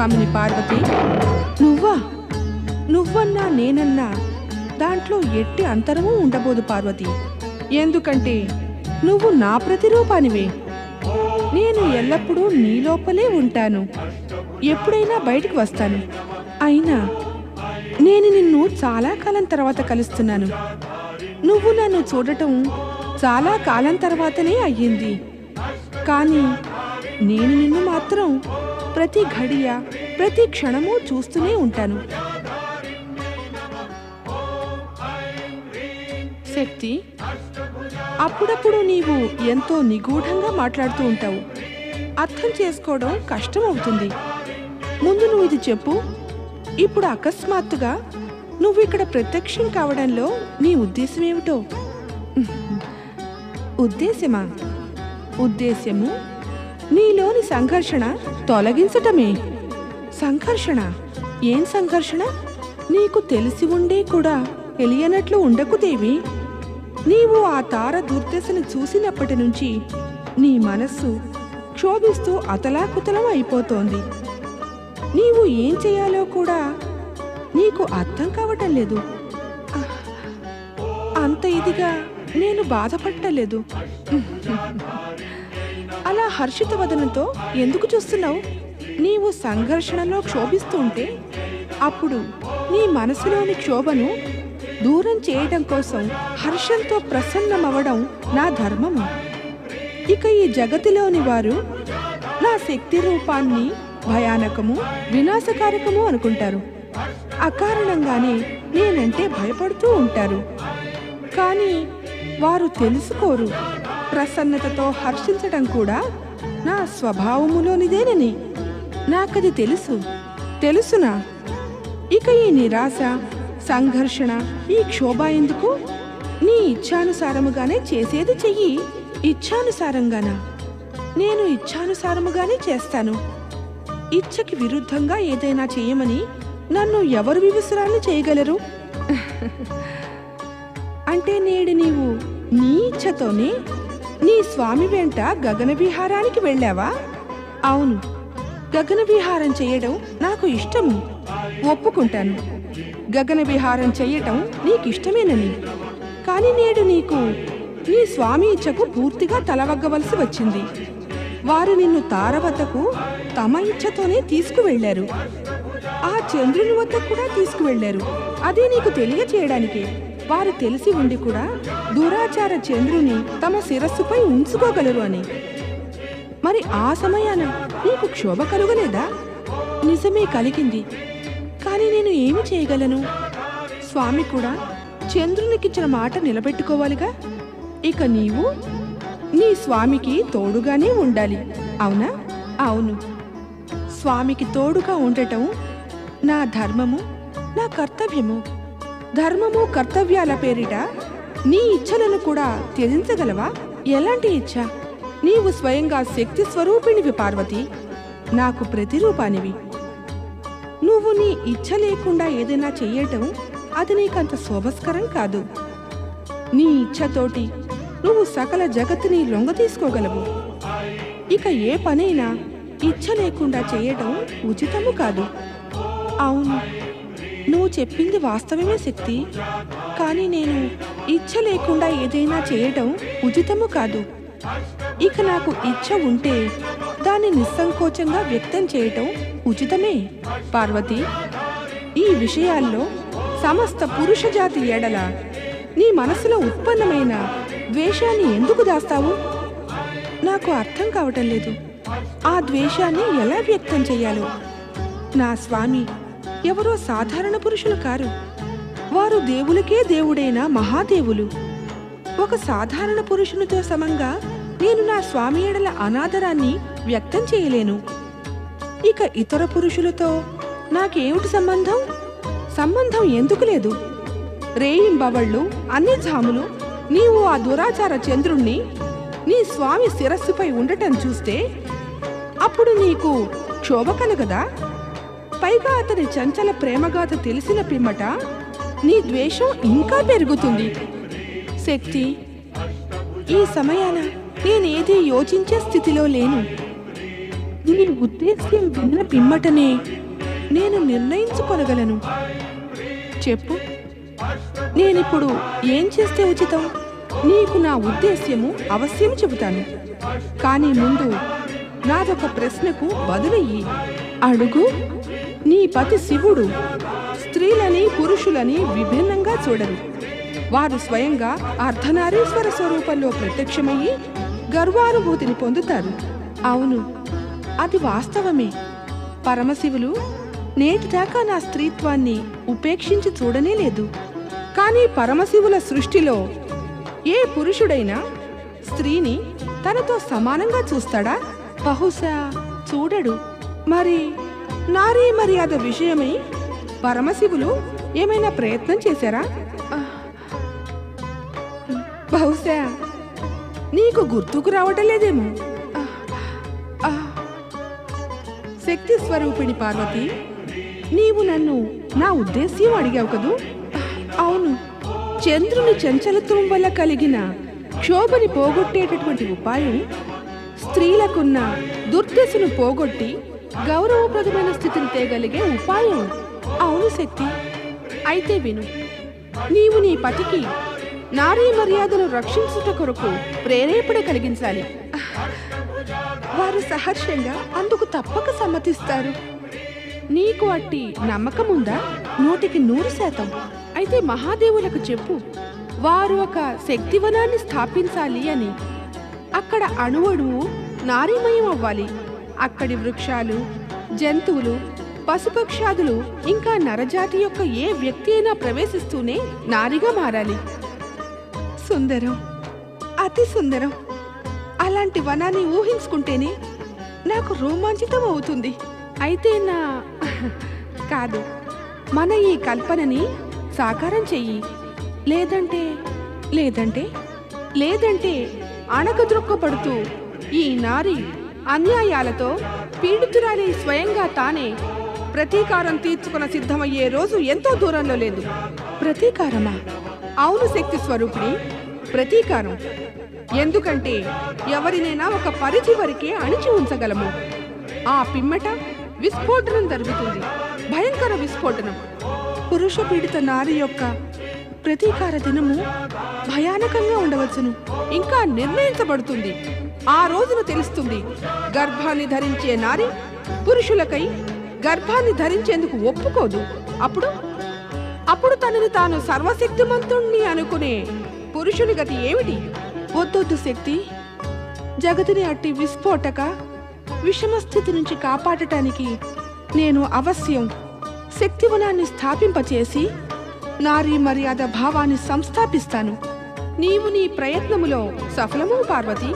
చెప్తున్నావు పార్వతి నువ్వా? నువ్వన్నా నేనన్నా? దాంట్లో ఎట్టి అంతరము ఉండబోదు పార్వతి. ఎందుకంటే నువ్వు నా ప్రతిరూపానివే. నేను ఎల్లప్పుడూ నీ లోపలే ఉంటాను. ఎప్పుడైనా బయటికి వస్తాను. అయినా నేను నిన్ను చాలా కాలం తర్వాత కలుస్తున్నాను. నువ్వు నన్ను చూడటం చాలా కాలం తర్వాతనే అయ్యింది. కానీ నేను నిన్ను మాత్రం ప్రతి ఘడియ ప్రతి క్షణము చూస్తూనే ఉంటాను. శక్తి అప్పుడప్పుడు నీవు ఎంతో నిగూఢంగా మాట్లాడుతూ ఉంటావు. అర్థం చేసుకోవడం కష్టం అవుతుంది ముందు నువ్వు ఇది చెప్పు. ఇప్పుడు అకస్మాత్తుగా నువ్వు ఇక్కడ ప్రత్యక్షం కావడంలో నీ ఉద్దేశం ఏమిటో ఉద్దేశమా? ఉద్దేశ్యము నీలోని సంఘర్షణ తొలగించటమే. సంఘర్షణ? ఏం సంఘర్షణ? నీకు తెలిసి ఉండే కూడా తెలియనట్లు ఉండకు దేవి. నీవు ఆ తార దుర్దశను చూసినప్పటి నుంచి నీ మనస్సు క్షోభిస్తూ అతలాకుతలం అయిపోతోంది. నీవు ఏం చేయాలో కూడా నీకు అర్థం కావటం లేదు. అంత ఇదిగా నేను బాధపడటలేదు అలా హర్షిత వదనంతో ఎందుకు చూస్తున్నావు? నీవు సంఘర్షణలో క్షోభిస్తుంటే అప్పుడు నీ మనసులోని క్షోభను దూరం చేయడం కోసం హర్షంతో ప్రసన్నమవడం నా ధర్మము ఇక ఈ జగతిలోని వారు నా శక్తి రూపాన్ని భయానకము వినాశకారకము అనుకుంటారు. అకారణంగానే నేనంటే భయపడుతూ ఉంటారు. కానీ వారు తెలుసుకోరు. ప్రసన్నతతో హర్షించడం కూడా నా స్వభావములోనిదేనని నాకది తెలుసు. తెలుసునా? ఇక ఈ నిరాశ సంఘర్షణ ఈ క్షోభ ఎందుకు? నీ ఇచ్ఛానుసారముగానే చేసేది చెయ్యి. ఇచ్ఛానుసారంగానా? నేను ఇచ్ఛానుసారముగానే చేస్తాను. ఇచ్చకి విరుద్ధంగా ఏదైనా చేయమని నన్ను ఎవరు వివసరాలు చేయగలరు? అంటే నేడు నీవు నీ ఇచ్ఛతోనే నీ స్వామి వెంట గగన విహారానికి వెళ్ళావా? అవును. గగన విహారం చేయడం నాకు ఇష్టము. ఒప్పుకుంటాను. గగన విహారం చేయటం నీకిష్టమేనని. కానీ నేడు నీకు నీ స్వామి ఇచ్చకు పూర్తిగా తలవగ్గవలసి వచ్చింది. వారు నిన్ను తార వద్దకు తమ ఇచ్చతోనే తీసుకువెళ్ళారు ఆ చంద్రుని వద్ద కూడా తీసుకువెళ్ళారు అదే నీకు తెలియచేయడానికి. వారు తెలిసి ఉండి కూడా దురాచార చంద్రుని తమ శిరస్సుపై ఉంచుకోగలరు అని. మరి ఆ సమయాన నీకు క్షోభ కలుగలేదా? నిజమే కలిగింది. కానీ నేను ఏమి చేయగలను? స్వామి కూడా చంద్రునికిచ్చిన మాట నిలబెట్టుకోవాలిగా? ఇక నీవు నీ స్వామికి తోడుగానే ఉండాలి. అవునా? అవును. స్వామికి తోడుగా ఉండటం నా ధర్మము నా కర్తవ్యము. ధర్మము కర్తవ్యాల పేరిట నీ ఇచ్ఛలను కూడా త్యజించగలవా? ఎలాంటి ఇచ్ఛ నీవు స్వయంగా శక్తి స్వరూపిణివి పార్వతి. నాకు ప్రతిరూపానివి. నువ్వు నీ ఇచ్ఛ లేకుండా ఏదైనా చెయ్యటం అది నీకంత శోభస్కరం కాదు. నీ ఇచ్ఛతోటి నువ్వు సకల జగత్తుని లొంగ తీసుకోగలవు ఇక ఏ పనైనా ఇచ్ఛ లేకుండా చేయటం ఉచితము కాదు. అవును. నువ్వు చెప్పింది వాస్తవమే శక్తి. కానీ నేను ఇచ్ఛ లేకుండా ఏదైనా చేయటం ఉచితము కాదు. ఇక నాకు ఇచ్ఛ ఉంటే దాన్ని నిస్సంకోచంగా వ్యక్తం చేయటం ఉచితమే. పార్వతి ఈ విషయాల్లో సమస్త పురుష జాతి ఎడల నీ మనసులో ఉత్పన్నమైన ద్వేషాన్ని ఎందుకు దాస్తావు? నాకు అర్థం కావటం లేదు. ఆ ద్వేషాన్ని ఎలా వ్యక్తం చేయాలో? నా స్వామి ఎవరో సాధారణ పురుషులు కారు. వారు దేవులకే దేవుడైన మహాదేవులు. ఒక సాధారణ పురుషునితో సమంగా నేను నా స్వామి ఎడల అనాదరాన్ని వ్యక్తం చేయలేను. ఇక ఇతర పురుషులతో నాకేమిటి సంబంధం? సంబంధం ఎందుకు లేదు? రేయింబవళ్ళు అన్ని జాములు నీవు ఆ దురాచార చంద్రుణ్ణి నీ స్వామి శిరస్సుపై ఉండటం చూస్తే అప్పుడు నీకు క్షోభ కలగదా? పైగా అతని చంచల ప్రేమగాథ తెలిసిన పిమ్మట నీ ద్వేషం ఇంకా పెరుగుతుంది. శక్తి ఈ సమయాన నేనేది యోచించే స్థితిలో లేను. నీ ఉద్దేశ్యం విన్న పిమ్మటనే నేను నిర్ణయించుకొనగలను. చెప్పు నేనిప్పుడు ఏం చేస్తే ఉచితం? నీకు నా ఉద్దేశ్యము అవశ్యం చెబుతాను. కానీ ముందు నాదొక ప్రశ్నకు బదులయ్యి అడుగు. నీ పతి శివుడు. స్త్రీలని పురుషులని విభిన్నంగా చూడరు. వారు స్వయంగా అర్ధనారీశ్వర స్వరూపంలో ప్రత్యక్షమయ్యి గర్వానుభూతిని పొందుతారు. అవును అది వాస్తవమే. పరమశివులు నేటిదాకా నా స్త్రీత్వాన్ని ఉపేక్షించి చూడనే లేదు. కానీ పరమశివుల సృష్టిలో ఏ పురుషుడైనా స్త్రీని తనతో సమానంగా చూస్తాడా? బహుశా చూడడు. మరి నారీ మర్యాద విషయమై పరమశివులు ఏమైనా ప్రయత్నం చేశారా? బహుశా నీకు గుర్తుకు రావటం లేదేమో. శక్తి స్వరూపిణి పార్వతి నీవు నన్ను నా ఉద్దేశ్యం అడిగావు కదూ? అవును. చంద్రుని చంచలత్వం వల్ల కలిగిన క్షోభని పోగొట్టేటటువంటి ఉపాయం స్త్రీలకున్న దుర్దశను పోగొట్టి గౌరవప్రదమైన స్థితిని తేగలిగే ఉపాయం. అవును శక్తి. అయితే విను నీవు నీ పతికి నారీ మర్యాదను రక్షించుట కొరకు ప్రేరేపణ కలిగించాలి. వారు సహర్షంగా అందుకు తప్పక సమ్మతిస్తారు. నీకు అట్టి నమ్మకం ఉందా? నూటికి నూరు శాతం. అయితే మహాదేవులకు చెప్పు వారు ఒక శక్తివనాన్ని స్థాపించాలి అని. అక్కడ అణువణువు నారీమయం అవ్వాలి. అక్కడి వృక్షాలు జంతువులు పశుపక్షాదులు ఇంకా నరజాతి యొక్క ఏ వ్యక్తి అయినా ప్రవేశిస్తూనే నారిగా మారాలి. సుందరం అతి సుందరం. అలాంటి వనాన్ని ఊహించుకుంటేనే నాకు రోమాంచితం అవుతుంది. అయితే నా కాదు మన ఈ కల్పనని సాకారం చెయ్యి. లేదంటే లేదంటే లేదంటే అణగద్రొక్కపడుతూ ఈ నారి అన్యాయాలతో పీడితురాలి స్వయంగా తానే ప్రతీకారం తీర్చుకున్న సిద్ధమయ్యే రోజు ఎంతో దూరంలో లేదు. ప్రతీకారమా? అవును శక్తి స్వరూపిణి ప్రతీకారం. ఎందుకంటే ఎవరినైనా ఒక పరిధి వరకే అణిచి ఉంచగలము. ఆ పిమ్మట విస్ఫోటనం జరుగుతుంది. భయంకర విస్ఫోటనం. పురుష పీడిత నారి యొక్క ప్రతీకార దినము భయానకంగా ఉండవచ్చును ఇంకా నిర్ణయించబడుతుంది. ఆ రోజున తెలుస్తుంది గర్భాన్ని ధరించే నారి పురుషులకై గర్భాన్ని ధరించేందుకు ఒప్పుకోదు. అప్పుడు? అప్పుడు తనని తాను సర్వశక్తిమంతుణ్ణి అనుకునే పురుషుని గతి ఏమిటి? వద్దొద్దు శక్తి జగతిని అట్టి విస్ఫోటక విషమ స్థితి నుంచి కాపాడటానికి నేను అవశ్యం శక్తివనాన్ని స్థాపింపచేసి నారీ మర్యాద భావాన్ని సంస్థాపిస్తాను. నీవు నీ ప్రయత్నములో సఫలము పార్వతి.